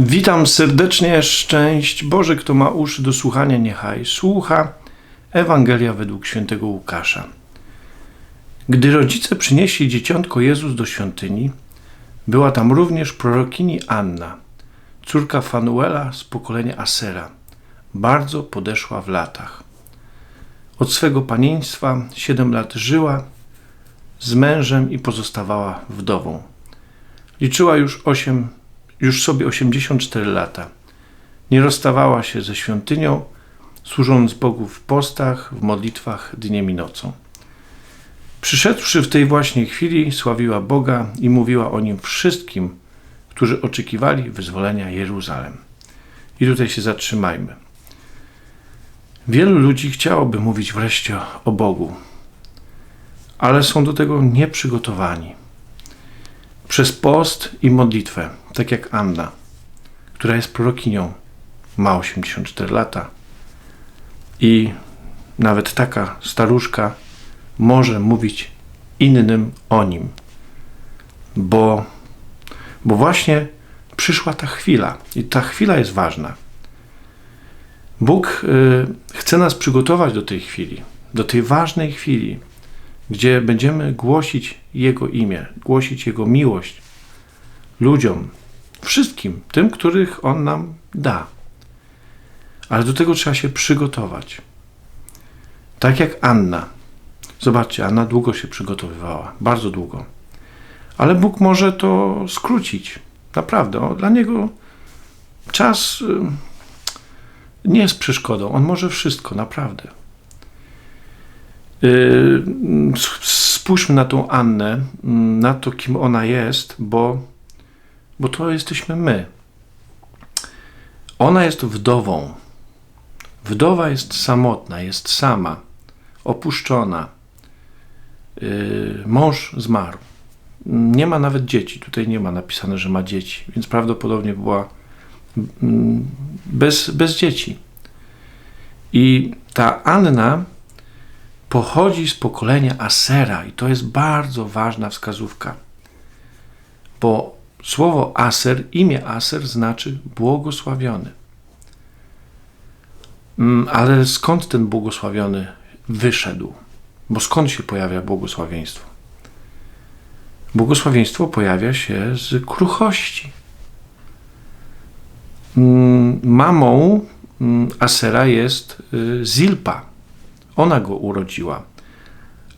Witam serdecznie, szczęść Boże, kto ma uszy do słuchania, niechaj słucha. Ewangelia według świętego Łukasza. Gdy rodzice przynieśli dzieciątko Jezus do świątyni, była tam również prorokini Anna, córka Fanuela z pokolenia Asera, bardzo podeszła w latach. Od swego panieństwa siedem lat żyła z mężem i pozostawała wdową. Liczyła już osiem już sobie 84 lata. Nie rozstawała się ze świątynią, służąc Bogu w postach, w modlitwach dniem i nocą. Przyszedłszy w tej właśnie chwili, sławiła Boga i mówiła o nim wszystkim, którzy oczekiwali wyzwolenia Jeruzalem. I tutaj się zatrzymajmy. Wielu ludzi chciałoby mówić wreszcie o Bogu, ale są do tego nieprzygotowani. Przez post i modlitwę, tak jak Anna, która jest prorokinią, ma 84 lata i nawet taka staruszka może mówić innym o nim, bo, bo właśnie przyszła ta chwila i ta chwila jest ważna. Bóg y, chce nas przygotować do tej chwili, do tej ważnej chwili, gdzie będziemy głosić Jego imię, głosić Jego miłość ludziom, wszystkim, tym, których On nam da. Ale do tego trzeba się przygotować. Tak jak Anna. Zobaczcie, Anna długo się przygotowywała, bardzo długo. Ale Bóg może to skrócić. Naprawdę. Dla Niego czas y, nie jest przeszkodą. On może wszystko, naprawdę. Y, spójrzmy na tą Annę, na to, kim ona jest, bo, bo to jesteśmy my. Ona jest wdową. Wdowa jest samotna, jest sama, opuszczona. Y, mąż zmarł. Nie ma nawet dzieci. Tutaj nie ma napisane, że ma dzieci, więc prawdopodobnie była mm, bez, bez dzieci. I ta Anna pochodzi z pokolenia Asera i to jest bardzo ważna wskazówka, bo słowo Aser, imię Aser znaczy błogosławiony. Mm, ale skąd ten błogosławiony wyszedł? Bo skąd się pojawia błogosławieństwo? Błogosławieństwo pojawia się z kruchości. Mm, mamą mm, Asera jest y, Zilpa ona go urodziła.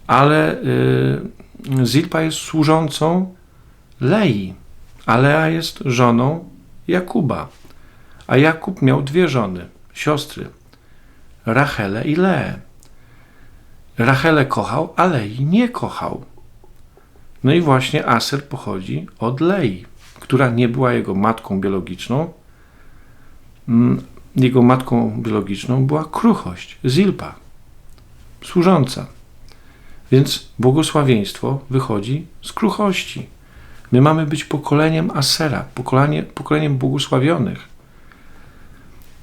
Ale y, Zilpa jest służącą Lei, a Lea jest żoną Jakuba. A Jakub miał dwie żony, siostry, Rachelę i Leę. Rachelę kochał, a Lei nie kochał. No i właśnie Aser pochodzi od Lei, która nie była jego matką biologiczną. Mm, jego matką biologiczną była kruchość, Zilpa służąca. Więc błogosławieństwo wychodzi z kruchości. My mamy być pokoleniem Asera, pokolenie, pokoleniem błogosławionych.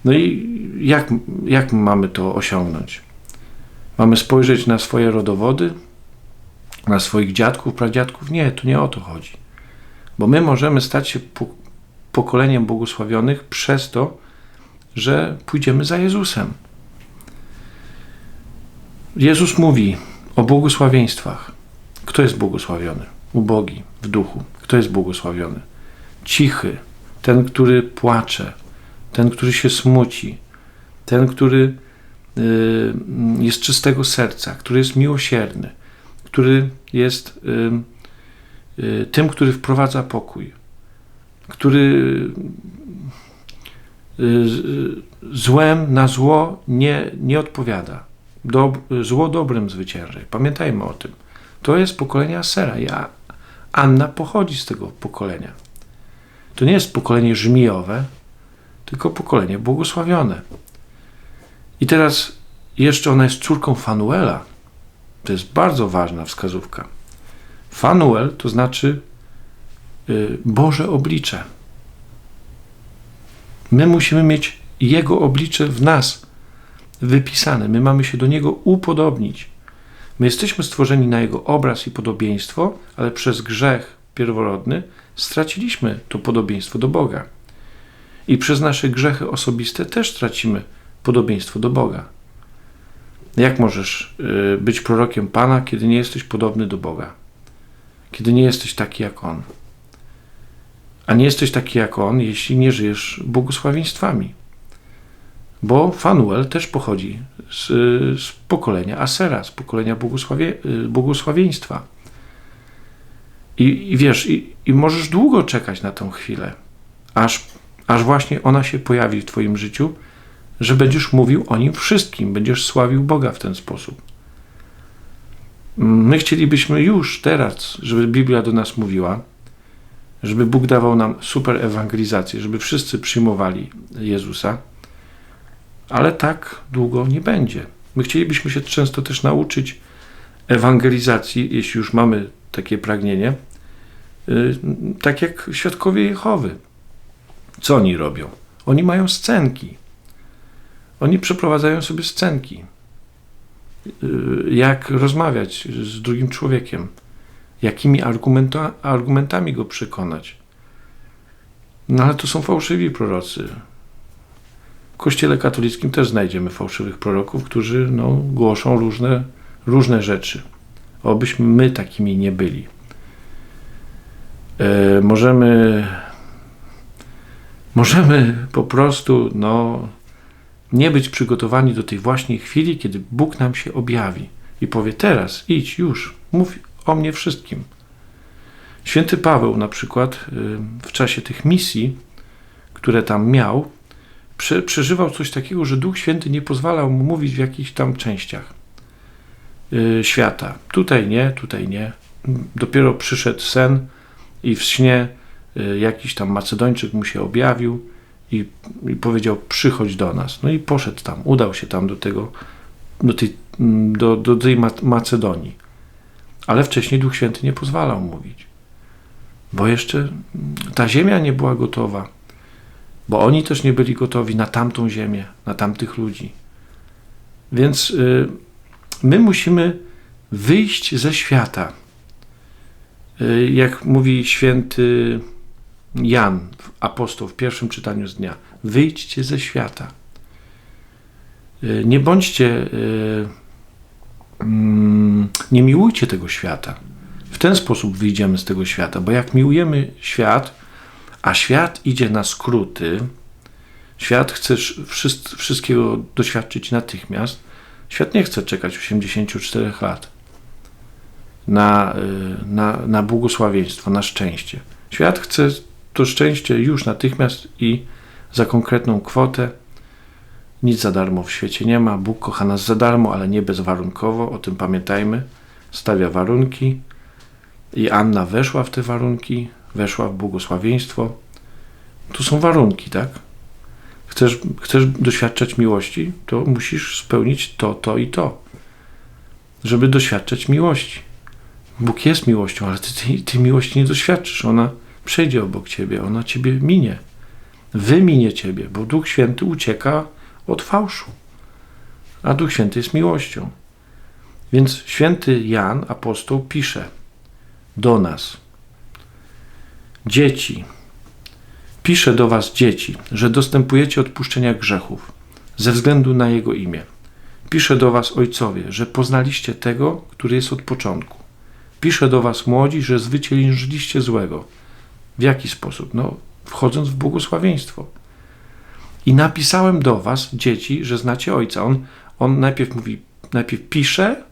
No i jak, jak mamy to osiągnąć? Mamy spojrzeć na swoje rodowody, na swoich dziadków, pradziadków? Nie, tu nie o to chodzi. Bo my możemy stać się pokoleniem błogosławionych przez to, że pójdziemy za Jezusem. Jezus mówi o błogosławieństwach. Kto jest błogosławiony? Ubogi w duchu. Kto jest błogosławiony? Cichy, ten, który płacze, ten, który się smuci, ten, który y, jest czystego serca, który jest miłosierny, który jest y, y, tym, który wprowadza pokój, który złem na zło nie, nie odpowiada Dob zło dobrem zwycięży. Pamiętajmy o tym. To jest pokolenie Asera. Ja, Anna pochodzi z tego pokolenia. To nie jest pokolenie żmijowe, tylko pokolenie błogosławione. I teraz jeszcze ona jest córką Fanuela. To jest bardzo ważna wskazówka. Fanuel to znaczy y, Boże oblicze. My musimy mieć Jego oblicze w nas wypisane. My mamy się do Niego upodobnić. My jesteśmy stworzeni na Jego obraz i podobieństwo, ale przez grzech pierworodny straciliśmy to podobieństwo do Boga. I przez nasze grzechy osobiste też tracimy podobieństwo do Boga. Jak możesz y, być prorokiem Pana, kiedy nie jesteś podobny do Boga? Kiedy nie jesteś taki jak On? A nie jesteś taki jak On, jeśli nie żyjesz błogosławieństwami. Bo Fanuel też pochodzi z, z pokolenia Asera, z pokolenia błogosławie, y, błogosławieństwa. I, i wiesz, i, i możesz długo czekać na tą chwilę, aż, aż właśnie ona się pojawi w Twoim życiu, że będziesz mówił o nim wszystkim, będziesz sławił Boga w ten sposób. My chcielibyśmy już teraz, żeby Biblia do nas mówiła, żeby Bóg dawał nam super ewangelizację, żeby wszyscy przyjmowali Jezusa, ale tak długo nie będzie. My chcielibyśmy się często też nauczyć ewangelizacji, jeśli już mamy takie pragnienie, y, tak jak świadkowie Jehowy. Co oni robią? Oni mają scenki. Oni przeprowadzają sobie scenki. Y, jak rozmawiać z drugim człowiekiem, jakimi argumenta, argumentami go przekonać. No ale to są fałszywi prorocy. W kościele katolickim też znajdziemy fałszywych proroków, którzy no, głoszą różne, różne rzeczy. Obyśmy my takimi nie byli. E, możemy, możemy po prostu no, nie być przygotowani do tej właśnie chwili, kiedy Bóg nam się objawi i powie: Teraz idź już, mów o mnie wszystkim. Święty Paweł, na przykład, y, w czasie tych misji, które tam miał, przeżywał coś takiego, że Duch Święty nie pozwalał mu mówić w jakichś tam częściach y, świata. Tutaj nie, tutaj nie. Dopiero przyszedł sen i w śnie y, jakiś tam Macedończyk mu się objawił i, i powiedział: Przychodź do nas. No i poszedł tam, udał się tam do tego, do tej, mm, do, do tej Macedonii. Ale wcześniej Duch Święty nie pozwalał mówić, bo jeszcze ta ziemia nie była gotowa, bo oni też nie byli gotowi na tamtą ziemię, na tamtych ludzi. Więc y, my musimy wyjść ze świata. Y, jak mówi święty Jan, apostoł w pierwszym czytaniu z dnia, wyjdźcie ze świata. Y, nie bądźcie, y, mm, nie miłujcie tego świata. W ten sposób wyjdziemy z tego świata, bo jak miłujemy świat, a świat idzie na skróty, świat chce wszystkiego doświadczyć natychmiast, świat nie chce czekać 84 lat na, y, na, na błogosławieństwo, na szczęście. Świat chce to szczęście już natychmiast i za konkretną kwotę. Nic za darmo w świecie nie ma. Bóg kocha nas za darmo, ale nie bezwarunkowo. O tym pamiętajmy. Stawia warunki. I Anna weszła w te warunki, weszła w błogosławieństwo. Tu są warunki, tak? Chcesz, chcesz doświadczać miłości, to musisz spełnić to, to i to, żeby doświadczać miłości. Bóg jest miłością, ale ty tej, tej miłości nie doświadczysz. Ona przejdzie obok ciebie, ona ciebie minie. Wyminie ciebie, bo Duch Święty ucieka od fałszu. A Duch Święty jest miłością. Więc święty Jan, apostoł, pisze do nas: Dzieci, piszę do was, dzieci, że dostępujecie odpuszczenia grzechów ze względu na Jego imię. Piszę do was, ojcowie, że poznaliście tego, który jest od początku. Piszę do was, młodzi, że zwyciężyliście złego w jaki sposób? No, wchodząc w błogosławieństwo. I napisałem do was, dzieci, że znacie Ojca. On, on najpierw mówi, najpierw pisze,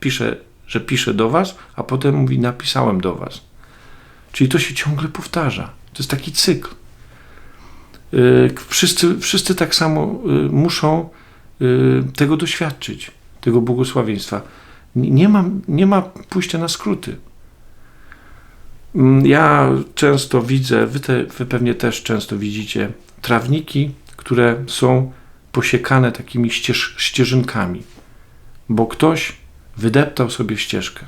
pisze, że pisze do was, a potem mówi, napisałem do was. Czyli to się ciągle powtarza. To jest taki cykl. Yy, wszyscy, wszyscy tak samo yy, muszą yy, tego doświadczyć, tego błogosławieństwa. Nie ma, nie ma pójścia na skróty. Mm, ja często widzę, wy, te, wy pewnie też często widzicie, trawniki, które są posiekane takimi ścież, ścieżynkami, bo ktoś wydeptał sobie ścieżkę.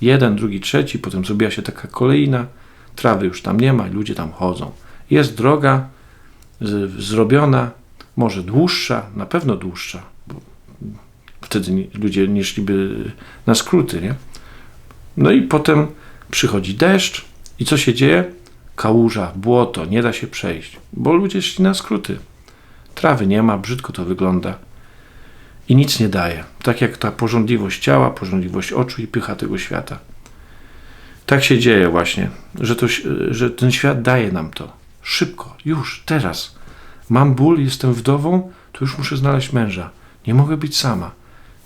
Jeden, drugi, trzeci, potem zrobiła się taka kolejna, trawy już tam nie ma, ludzie tam chodzą. Jest droga z, zrobiona, może dłuższa, na pewno dłuższa, bo wtedy nie, ludzie nie szliby na skróty, nie? No i potem przychodzi deszcz i co się dzieje? kałuża, błoto, nie da się przejść, bo ludzie szli na skróty. Trawy nie ma, brzydko to wygląda i nic nie daje. Tak jak ta porządliwość ciała, porządliwość oczu i pycha tego świata. Tak się dzieje właśnie, że, to, że ten świat daje nam to. Szybko, już, teraz. Mam ból, jestem wdową, to już muszę znaleźć męża. Nie mogę być sama.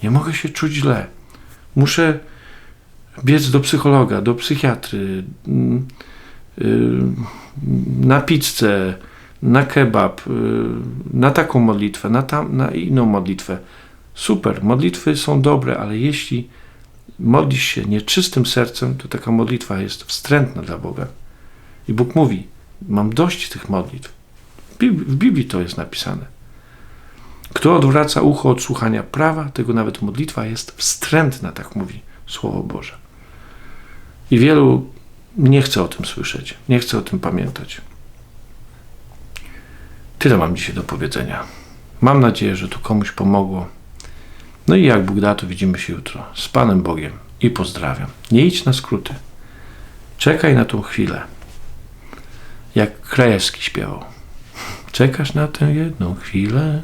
Nie mogę się czuć źle. Muszę biec do psychologa, do psychiatry, mm, y, na pizzę, na kebab, y, na taką modlitwę, na, tam, na inną modlitwę. Super, modlitwy są dobre, ale jeśli modlisz się nieczystym sercem, to taka modlitwa jest wstrętna dla Boga. I Bóg mówi: Mam dość tych modlitw. W Biblii, to jest napisane. Kto odwraca ucho od słuchania prawa, tego nawet modlitwa jest wstrętna, tak mówi Słowo Boże. I wielu nie chce o tym słyszeć, nie chce o tym pamiętać. Tyle mam dzisiaj do powiedzenia. Mam nadzieję, że to komuś pomogło. No i jak Bóg da, to widzimy się jutro. Z Panem Bogiem i pozdrawiam. Nie idź na skróty. Czekaj na tą chwilę. Jak Krajewski śpiewał. Czekasz na tę jedną chwilę,